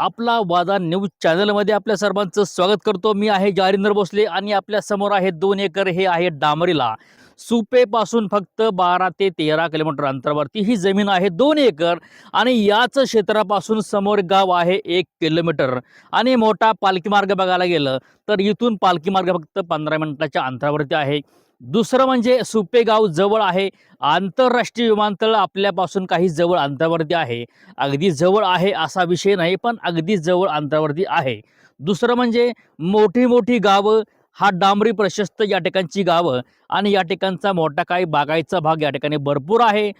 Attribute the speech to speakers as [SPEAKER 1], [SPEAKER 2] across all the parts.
[SPEAKER 1] आपला वादा न्यूज चॅनलमध्ये आपल्या सर्वांचं स्वागत करतो. मी आहे जारिंद्र भोसले आणि आपल्यासमोर आहे दोन एकर हे आहे डांबरीला. सुपेपासून फक्त बारा ते तेरा किलोमीटर अंतरावरती ही जमीन आहे दोन एकर आणि याच क्षेत्रापासून समोर गाव आहे एक किलोमीटर. आणि मोठा पालखी मार्ग बघायला गेलं तर इथून पालखी मार्ग फक्त पंधरा मिनिटाच्या अंतरावरती आहे. दुसरं म्हणजे सुपेगाव जवळ आहे. आंतरराष्ट्रीय विमानतळ आपल्यापासून काही जवळ अंतरावरती आहे. अगदी जवळ आहे असा विषय नाही पण अगदी जवळ अंतरावरती आहे. दुसरं म्हणजे मोठी मोठी गावं हा डांबरी प्रशस्त या ठिकाणची गावं आणि या ठिकाणचा मोठा काही बागायचा भाग या ठिकाणी भरपूर आहे.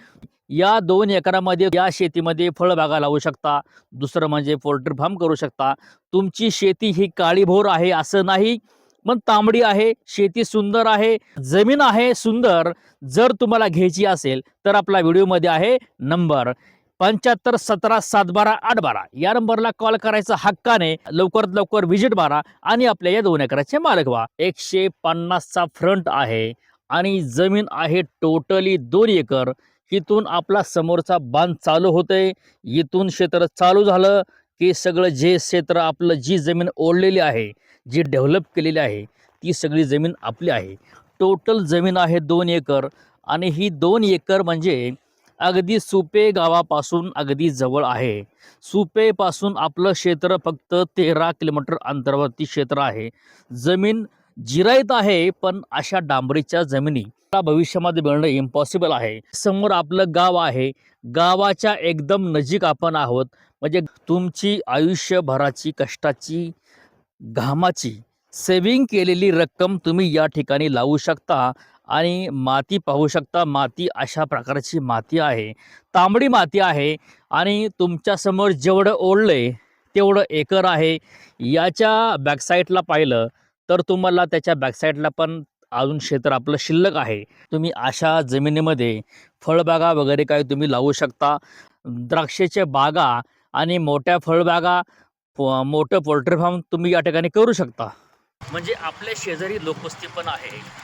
[SPEAKER 1] या दोन एकरामध्ये या शेतीमध्ये फळबागा लावू शकता. दुसरं म्हणजे पोल्ट्री फार्म करू शकता. तुमची शेती ही काळीभोर आहे असं नाही. पण तांबडी आहे शेती सुंदर आहे जमीन आहे सुंदर. जर तुम्हाला घ्यायची असेल तर आपला व्हिडिओमध्ये आहे नंबर पंच्याहत्तर सतरा सात बारा आठ बारा या नंबरला कॉल करायचा हक्काने लवकरात लवकर व्हिजिट मारा आणि आपल्या या दोन एकराचे मालक व्हा. एकशे पन्नासचा फ्रंट आहे आणि जमीन आहे टोटली दोन एकर. इथून आपला समोरचा बांध चालू होतंय. इथून क्षेत्र चालू झालं. की सगळं जे क्षेत्र आपलं जी जमीन ओढलेली आहे जी डेव्हलप केलेली आहे ती सगळी जमीन आपली आहे. टोटल जमीन आहे दोन एकर आणि ही दोन एकर म्हणजे अगदी सुपे गावापासून अगदी जवळ आहे. सुपेपासून आपलं क्षेत्र फक्त तेरा किलोमीटर अंतरावरती क्षेत्र आहे. जमीन जिरायत आहे पण अशा डांबरीच्या जमिनी भविष्यामध्ये मिळणं इम्पॉसिबल आहे. समोर आपलं गाव आहे. गावाच्या एकदम नजीक आपण आहोत. म्हणजे तुमची आयुष्यभराची कष्टाची घामाची सेविंग केलेली रक्कम तुम्ही या ठिकाणी लावू शकता आणि माती पाहू शकता. माती अशा प्रकारची माती आहे. तांबडी माती आहे आणि तुमच्यासमोर जेवढं ओढलंय तेवढं एकर आहे. याच्या बॅकसाईडला पाहिलं तर तुम्हाला त्याच्या बॅकसाईडला पण अजून क्षेत्र आपलं शिल्लक आहे. तुम्ही अशा जमिनीमध्ये फळबागा वगैरे काही तुम्ही लावू शकता. द्राक्षाच्या बागा आणि मोठ्या फळबागा प- मोठं पोल्ट्री फार्म तुम्ही या ठिकाणी करू शकता. म्हणजे आपल्या शेजारी लोकवस्ती पण आहे.